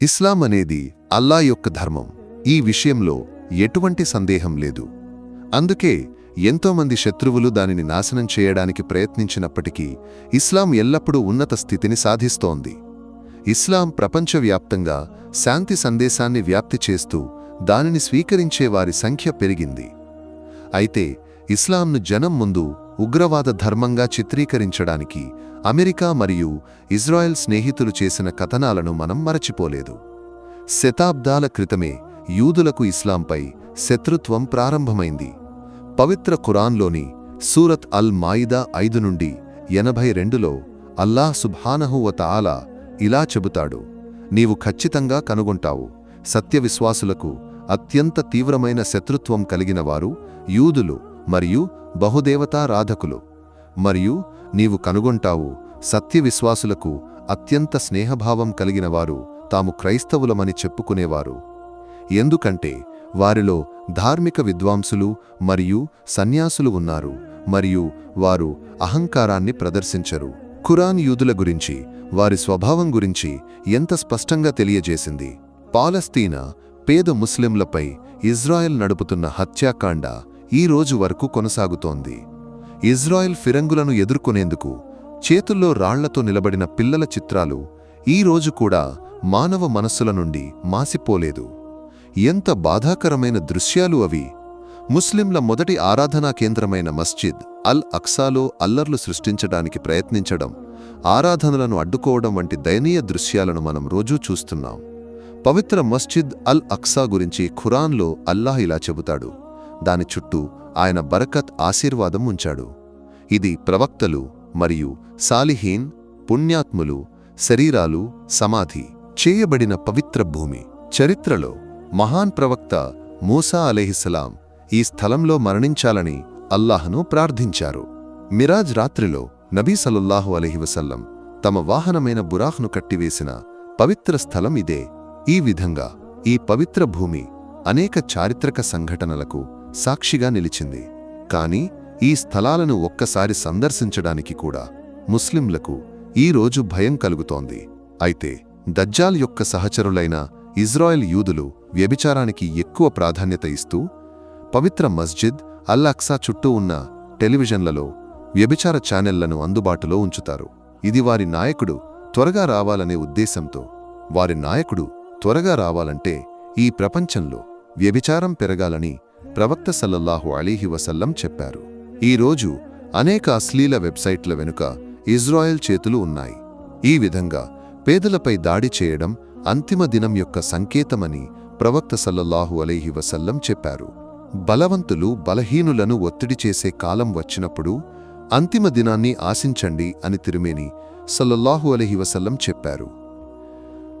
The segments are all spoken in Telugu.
ఇస్లాం అనేది అల్లా యొక్క ధర్మం. ఈ విషయంలో ఎటువంటి సందేహం లేదు. అందుకే ఎంతోమంది శత్రువులు దానిని నాశనం చేయడానికి ప్రయత్నించినప్పటికీ ఇస్లాం ఎల్లప్పుడూ ఉన్నత స్థితిని సాధిస్తోంది. ఇస్లాం ప్రపంచవ్యాప్తంగా శాంతి సందేశాన్ని వ్యాప్తి చేస్తూ దానిని స్వీకరించే వారి సంఖ్య పెరిగింది. అయితే ఇస్లాంను జనం ముందు ఉగ్రవాద ధర్మంగా చిత్రీకరించడానికి అమెరికా మరియు ఇజ్రాయెల్ స్నేహితులు చేసిన కథనాలను మనం మరచిపోలేదు. శతాబ్దాల క్రితమే యూదులకు ఇస్లాంపై శత్రుత్వం ప్రారంభమైంది. పవిత్ర ఖురాన్లోని సూరత్ అల్ మాయిదా ఐదు నుండి ఎనభై రెండులో అల్లాహ్ సుభానహువత ఆలా ఇలా చెబుతాడు నీవు ఖచ్చితంగా కనుగొంటావు. సత్యవిశ్వాసులకు అత్యంత తీవ్రమైన శత్రుత్వం కలిగిన వారు యూదులు. మరియు బహుదేవతారాధకులు మరియు నీవు కనుగొంటావు సత్యవిశ్వాసులకు అత్యంత స్నేహభావం కలిగినవారు తాము క్రైస్తవులమని చెప్పుకునేవారు. ఎందుకంటే వారిలో ధార్మిక విద్వాంసులు మరియు సన్యాసులు ఉన్నారు మరియు వారు అహంకారాన్ని ప్రదర్శించరు. ఖురాన్ యూదుల గురించి వారి స్వభావం గురించి ఎంత స్పష్టంగా తెలియజేసింది? పాలస్తీనా పేద ముస్లింలపై ఇజ్రాయెల్ నడుపుతున్న హత్యాకాండ ఈ రోజు వరకు కొనసాగుతోంది. ఇజ్రాయెల్ ఫిరంగులను ఎదుర్కొనేందుకు చేతుల్లో రాళ్ళతో నిలబడిన పిల్లల చిత్రాలు ఈ రోజు కూడా మానవ మనస్సుల నుండి మాసిపోలేదు. ఎంత బాధాకరమైన దృశ్యాలు అవి! ముస్లింల మొదటి ఆరాధనా కేంద్రమైన మస్జిద్ అల్ అక్సాలో అల్లర్లు సృష్టించడానికి ప్రయత్నించడం ఆరాధనలను అడ్డుకోవడం వంటి దయనీయ దృశ్యాలను మనం రోజూ చూస్తున్నాం. పవిత్ర మస్జిద్ అల్ అక్సా గురించి ఖురాన్లో అల్లాహ్ ఇలా చెబుతాడు. దాని చుట్టూ ఆయన బరకత్ ఆశీర్వాదం ఉంచాడు. ఇది ప్రవక్తలు మరియు సాలిహీన్ పుణ్యాత్ములు శరీరాలు సమాధి చేయబడిన పవిత్ర భూమి. చరిత్రలో మహాన్ ప్రవక్త మూసా అలెహిస్సలాం ఈ స్థలంలో మరణించాలని అల్లాహ్ను ప్రార్థించారు. మిరాజ్ రాత్రిలో నబీ సలుల్లాహు అలహివసల్లం తమ వాహనమైన బురాహ్ను కట్టివేసిన పవిత్ర స్థలం ఇదే. ఈ విధంగా ఈ పవిత్ర భూమి అనేక చారిత్రక సంఘటనలకు సాక్షిగా నిలిచింది. కాని ఈ స్థలాలను ఒక్కసారి సందర్శించడానికి కూడా ముస్లింలకు ఈ రోజు భయం కలుగుతోంది. అయితే దజ్జాల్ యొక్క సహచరులైన ఇజ్రాయెల్ యూదులు వ్యభిచారానికి ఎక్కువ ప్రాధాన్యత ఇస్తూ పవిత్ర మస్జిద్ అల్లాక్సా చుట్టూ ఉన్న టెలివిజన్లలో వ్యభిచార ఛానెళ్ళను అందుబాటులో ఉంచుతారు. ఇది వారి నాయకుడు త్వరగా రావాలనే ఉద్దేశంతో వారి నాయకుడు త్వరగా రావాలంటే ఈ ప్రపంచంలో వ్యభిచారం పెరగాలని ప్రవక్త సల్లల్లాహు అలీహి వసల్లం చెప్పారు. ఈరోజు అనేక అశ్లీల వెబ్సైట్ల వెనుక ఇజ్రాయెల్ చేతులు ఉన్నాయి. ఈ విధంగా పేదలపై దాడి చేయడం అంతిమ దినం యొక్క సంకేతమని ప్రవక్త సల్లల్లాహు అలీహి వసల్లం చెప్పారు. బలవంతులు బలహీనులను ఒత్తిడి చేసే కాలం వచ్చినప్పుడు అంతిమ దినాన్ని ఆశించండి అని తిరుమేని సల్లల్లాహు అలైహి వసల్లం చెప్పారు.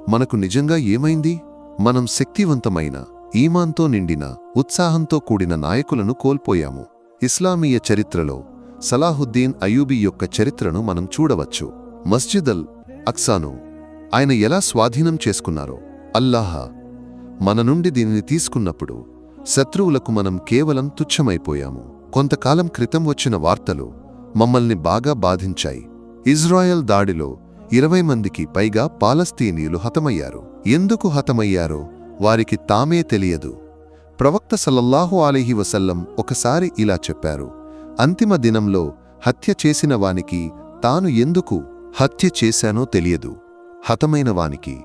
మనకు నిజంగా ఏమైంది? మనం శక్తివంతమైన ఈమాన్తో నిండిన ఉత్సాహంతో కూడిన నాయకులను కోల్పోయాము. ఇస్లామీయ చరిత్రలో సలాహుద్దీన్ అయూబీ యొక్క చరిత్రను మనం చూడవచ్చు. మస్జిద్ అల్ అక్సాను ఆయన ఎలా స్వాధీనం చేసుకున్నారో అల్లాహ మన నుండి దీనిని తీసుకున్నప్పుడు శత్రువులకు మనం కేవలం తుచ్చమైపోయాము. కొంతకాలం క్రితం వచ్చిన వార్తలు మమ్మల్ని బాగా బాధించాయి. ఇజ్రాయెల్ దాడిలో ఇరవై మందికి పైగా పాలస్తీనీయులు హతమయ్యారు. ఎందుకు హతమయ్యారో వారికి తామే తెలియదు. ప్రవక్త సల్లల్లాహు అలీహి వసల్లం ఒకసారి ఇలా చెప్పారు. అంతిమ దినంలో హత్య చేసిన వానికి తాను ఎందుకు హత్య చేశానో తెలియదు. హతమైన వానికి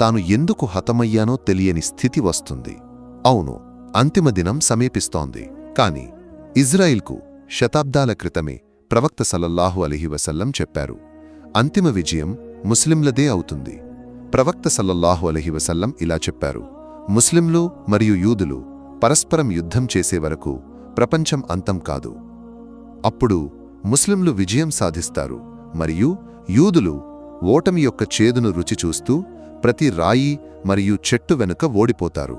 తాను ఎందుకు హతమయ్యానో తెలియని స్థితి వస్తుంది. అవును అంతిమ దినం సమీపిస్తోంది. కాని ఇజ్రాయిల్కు శతాబ్దాల క్రితమే ప్రవక్త సలల్లాహు అలీహి వసల్లం చెప్పారు. అంతిమ విజయం ముస్లింలదే అవుతుంది. ప్రవక్త సల్లల్లాహు అలహి వసల్లం ఇలా చెప్పారు. ముస్లింలు మరియు యూదులు పరస్పరం యుద్ధం చేసే వరకు ప్రపంచం అంతం కాదు. అప్పుడు ముస్లింలు విజయం సాధిస్తారు మరియు యూదులు ఓటమి యొక్క చేదును రుచి చూస్తూ ప్రతి రాయి మరియు చెట్టు వెనుక ఓడిపోతారు.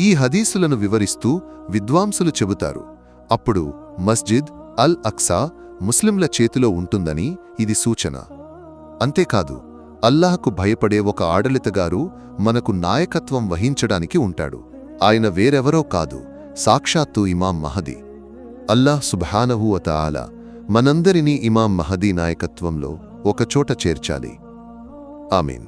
ఈ హదీసులను వివరిస్తూ విద్వాంసులు చెబుతారు అప్పుడు మస్జిద్ అల్ అక్సా ముస్లింల చేతిలో ఉంటుందని ఇది సూచన. అంతేకాదు అల్లాహకు భయపడే ఒక ఆడలితగారు మనకు నాయకత్వం వహించడానికి ఉంటాడు. ఆయన వేరెవరో కాదు సాక్షాత్తు ఇమాం మహదీ. అల్లాహ్ సుబ్హానహు అతాల మనందరినీ ఇమాం మహదీ నాయకత్వంలో ఒకచోట చేర్చాలి. ఆమీన్.